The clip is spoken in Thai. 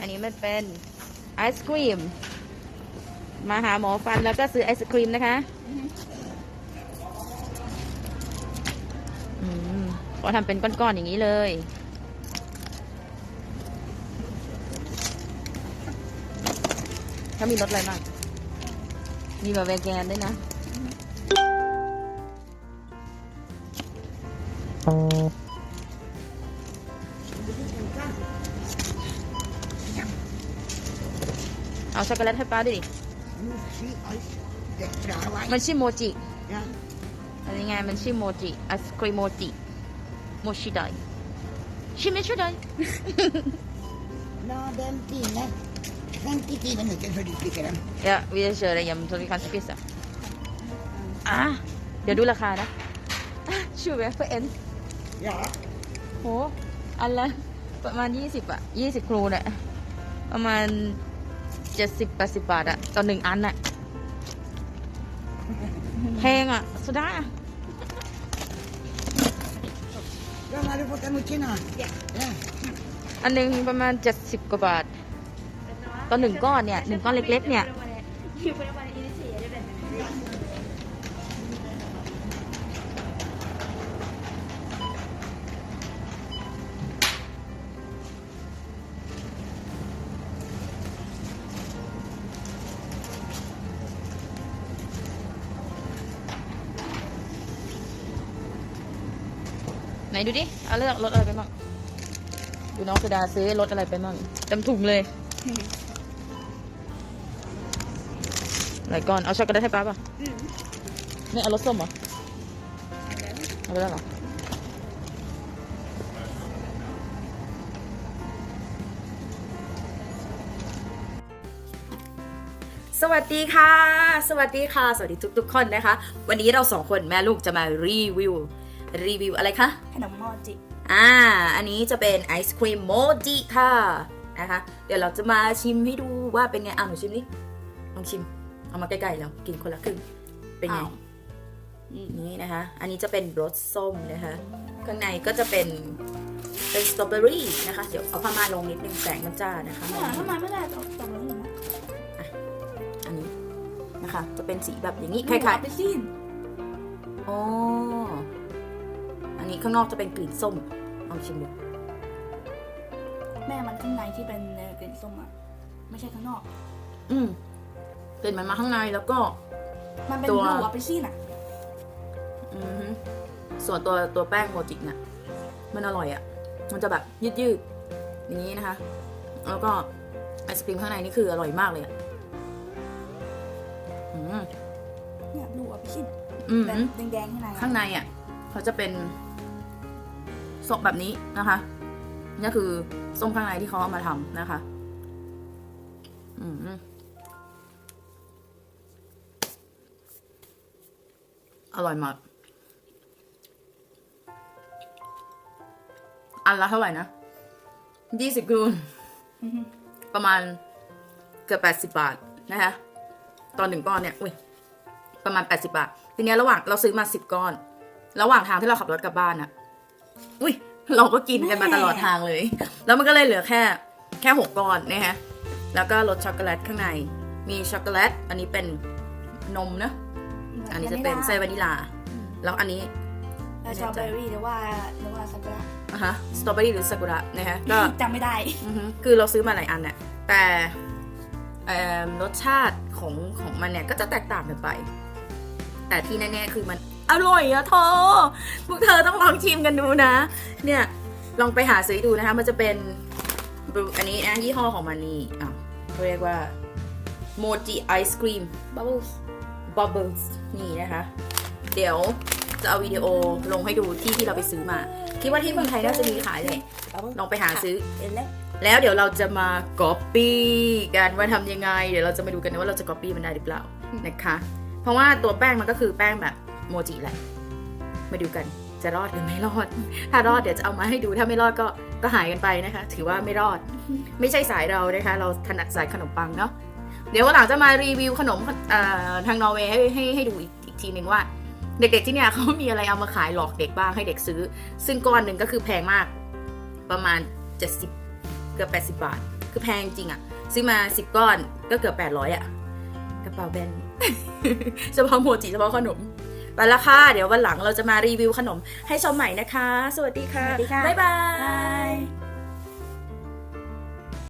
อันนี้มันเป็นไอศครีม มาหาหมอฟันแล้วก็ซื้อไอศครีมนะคะอืมก็ทำเป็นก้อนๆอย่างนี้เลยเขามีรสอะไรบ้าง มีแบบเวแกนด้วยนะ เอาช็อกโกแลตให้ป้าด้วยดิมันชื่อโมจิอันนี้ไงมันชื่อโมจิไอศครีมโมจิโมชิไดชิมไม่ชิได No, den fine. 53 minutter før du spiser dem. Ja, vi kjører hjem så vi kan spise. Ah, เดี๋ยวดูราคานะชูเวฟเอ็น Ja. โหอันละประมาณ20อะ20ครูเนี่ยประมาณ 70 80บาทอะต่อหนึ่งอันอะแพงอะสุดา Hvordan har du fått den mochina? Ja. อันหนึงประมาณ70กว่าบาท ต่อหนึ่งก้อนเนี่ยหนึ่งก้อนเล็กๆเนี่ยไหนดูดิ เอาเลือกรถอะไรไปบ้าง ดูน้องสุดาซื้อรถอะไรไปบ้างเต็มถุงเลยไหนก่อน เอาช็อกโกแลตให้ป้าป่ะนี่เอารสส้มเหรอ เอาไปแล้วเหรอ สวัสดีค่ะ สวัสดีค่ะ สวัสดีทุกๆคนนะคะ วันนี้เราสองคนแม่ลูกจะมารีวิว รีวิวอะไรคะ ขนมโมจิ อ่า อันนี้จะเป็นไอศครีมโมจิค่ะนะคะ เดี๋ยวเราจะมาชิมให้ดูว่าเป็นไงอะหนูชิมดิลองชิม เอามาใกล้ๆแล้วกินคนละครึ่ง เป็นไง อ้าว นี่นะคะ อันนี้จะเป็นรสส้มนะคะ ข้างในก็จะเป็นเป็นสตรอเบอรี่นะคะ เดี๋ยวเอาผ้าม่านลงนิดนึงแสงมันจ้านะคะไม่หาเข้ามาไม่ได้ตกตกลงนะอันนี้นะคะ จะเป็นสีแบบอย่างนี้คคล้าล้ายยๆไปซีนๆอ๋อ อันนี้ข้างนอกจะเป็นกลิ่นส้มลองชิมดูแม่มันข้างในที่เป็นเนยกลิ่นส้มอะไม่ใช่ข้างนอก อืมกลิ่นมันมาข้างในแล้วก็ มันเป็นตัวลูกอะไปซีนอะ อือฮึส่วนตัวตัวแป้งโมจิกเนี่ยมันอร่อยอะ่ะ มันจะแบบยืดยืดๆอย่างนี้นะคะ แล้วก็ไอศครีมข้างในนี่คืออร่อยมากเลยอะ่ะอืมเนี่ยลูกอะไปซีนอืมเป็นแดงๆข้างในอะข้างในอะเขาจะเป็น ส้มแบบนี้นะคะนี่คือส้มข้างในที่เขาเอามาทำนะคะ อืมอร่อยมาก อันละเท่าไหร่นะยี่สิบกรูนอือฮึประมาณเกือบแปดสิบาทนะคะตอนหนึ่งก้อนเนี่ยอุ้ยประมาณ80บาท ทีเนี้ยระหว่างเราซื้อมา10ก้อน ระหว่างทางที่เราขับรถกลับบ้านอะ อุ้ยเราก็กินกันมาตลอดทางเลย แล้วมันก็เลยเหลือแค่แค่6ก้อนนะฮะ แล้วก็รสช็อกโกแลตข้างใน มีช็อกโกแลต อันนี้เป็นนมเนอะอันนี้จะเป็นไส้วานิลา แล้วอันนี้แล้วสตรอเบอรี่หรือว่าหรือว่าซากุระอะฮะสตรอเบอรี่หรือซากุระนะฮะก็จำไม่ได้อือฮึคือเราซื้อมาหลายอันเนี่ยแต่เอิ่มรสชาติของของมันเนี่ยก็จะแตกต่างกันไป แต่ที่แน่ๆคือมัน อร่อยอะเธอพวกเธอต้องลองชิมกันดูนะ เนี่ยลองไปหาซื้อดูนะคะ มันจะเป็น Blue- อันนี้นะยี่ห้อของมันนี่อะเขาเรียกว่าโมจิไอศครีม Bubbles Bubbles นี่นะคะ เดี๋ยวจะเอาวิดีโอลงให้ดูที่ที่เราไปซื้อมา คิดว่าที่เมืองไทยน่าจะมีขายเลยลองไปหาซื้อเอ็นเล็กแล้วเดี๋ยวเราจะมาก๊อปปี้กันว่าทำยังไง เดี๋ยวเราจะมาดูกันนะว่าเราจะก๊อปปี้มันได้หรือเปล่านะคะ เพราะว่าตัวแป้งมันก็คือแป้งแบบ โมจิแหละ มาดูกันจะรอดหรือไม่รอด ถ้ารอดเดี๋ยวจะเอามาให้ดู ถ้าไม่รอดก็ก็หายกันไปนะคะ ถือว่าไม่รอด ไม่ใช่สายเรานะคะ เราถนัดสายขนมปังเนาะ เดี๋ยววันหลังจะมารีวิวขนมทางนอร์เวย์ให้ให้ให้ดูอีกอีกทีหนึ่งว่า เด็กๆที่เนี่ยเขามีอะไรเอามาขายหลอกเด็กบ้างให้เด็กซื้อ ซึ่งก้อนหนึ่งก็คือแพงมากประมาณ 70 เกือบ 80 บาท คือแพงจริงอะซื้อมา 10 ก้อนก็เกือบ 800อะกระเป๋าแบนเฉพาะโมจิเฉพาะขนม ไปละค่ะ เดี๋ยววันหลังเราจะมารีวิวขนมให้ชมใหม่นะคะ สวัสดีค่ะสวัสดีค่ะบ๊ายบาบายย